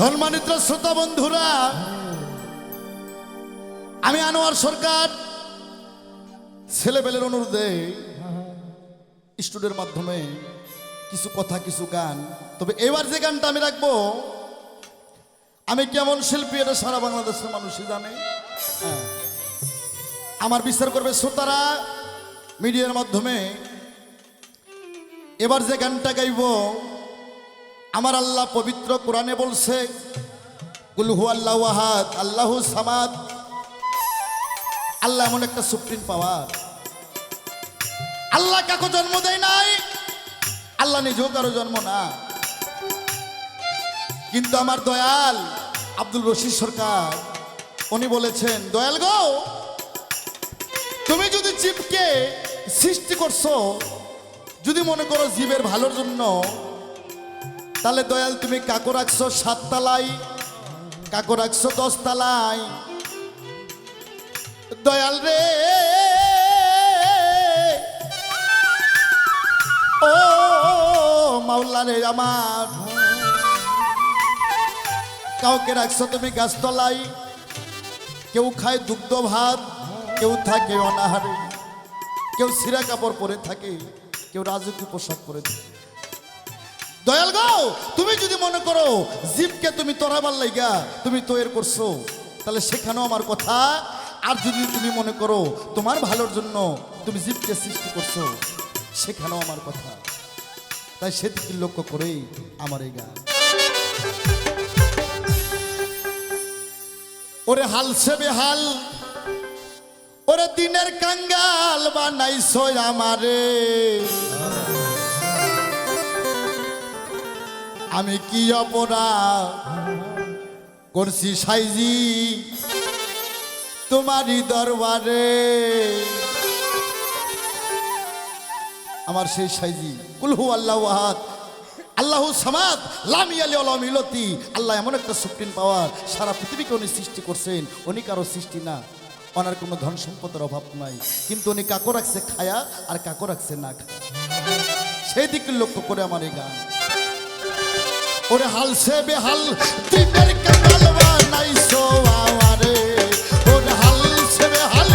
সম্মানিত শ্রোতা বন্ধুরা, আমি আনোয়ার সরকার। ছেলেবেলের অনুরোধে স্টুডিওর মাধ্যমে কিছু কথা, কিছু গান। তবে এবার যে গানটা আমি রাখব, আমি কেমন শিল্পী, এটা সারা বাংলাদেশের মানুষই জানে। হ্যাঁ। আমার বিচার করবে শ্রোতারা, মিডিয়ার মাধ্যমে। এবার যে গানটা গাইব আমার আল্লাহ পবিত্র কোরআনে বলছে কুলহু আল্লাহ আহাদ, আল্লাহু সামাদ। আল্লাহ এমন একটা সুপ্রিম পাওয়ার। আল্লাহ কাকো জন্ম দেয় নাই, আল্লাহ নিজেও কারও জন্ম না। কিন্তু আমার দয়াল আব্দুল রশিদ সরকার, উনি বলেছেন, দয়াল গো, তুমি যদি জীবকে সৃষ্টি করছ, যদি মনে করো জীবের ভালোর জন্য তাহলে দয়াল, তুমি কাকু রাখছো সাত তালাই কাকো রাখছো দশ তালাই দয়াল রে, ও মাওলা রে আমার। কাউকে রাখছো তুমি গাছতলাই কেউ খায় দুগ্ধ ভাত, কেউ থাকে অনাহারে, কেউ সিরা কাপড় পরে থাকে, কেউ রাজকীয় পোশাক পরে থাকে। দয়াল গাও তুমি যদি মনে করো জীবকে তুমি তরাবার লাইগা, তুমি তৈরি করছ, তাহলে সেখানেও আমার কথা। আর যদি তুমি মনে করো তোমার ভালোর জন্য তুমি জীবকে সৃষ্টি করছ, সেখানেও আমার কথা। তাই সেদিকে লক্ষ্য করেই আমার এই গান। ওরে হাল সেবে হাল ওরে দিনের কাঙ্গাল বানাইছো আমারে। আমি কি অপরাধ করছি সাইজি? তোমারই দরবারে। আমার সেই সাইজি কুলহু আল্লাহ আহাদ, আল্লাহু সামাদ, লামি আলি আলম ইলতি আল্লাহ এমন একটা সুপ্রিম পাওয়ার, সারা পৃথিবীকে উনি সৃষ্টি করছেন, উনি কারও সৃষ্টি না। ওনার কোনো ধন সম্পদের অভাব নাই। কিন্তু উনি কাকো রাখছে খায়া আর কাকো রাখছে না খায়া। সেই দিকে লক্ষ্য করে আমার এই গান। ওরে হাল সে বেহাল দিনের কাল বানাইছো আমারে ওরে হাল সে বেহাল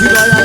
শিরায়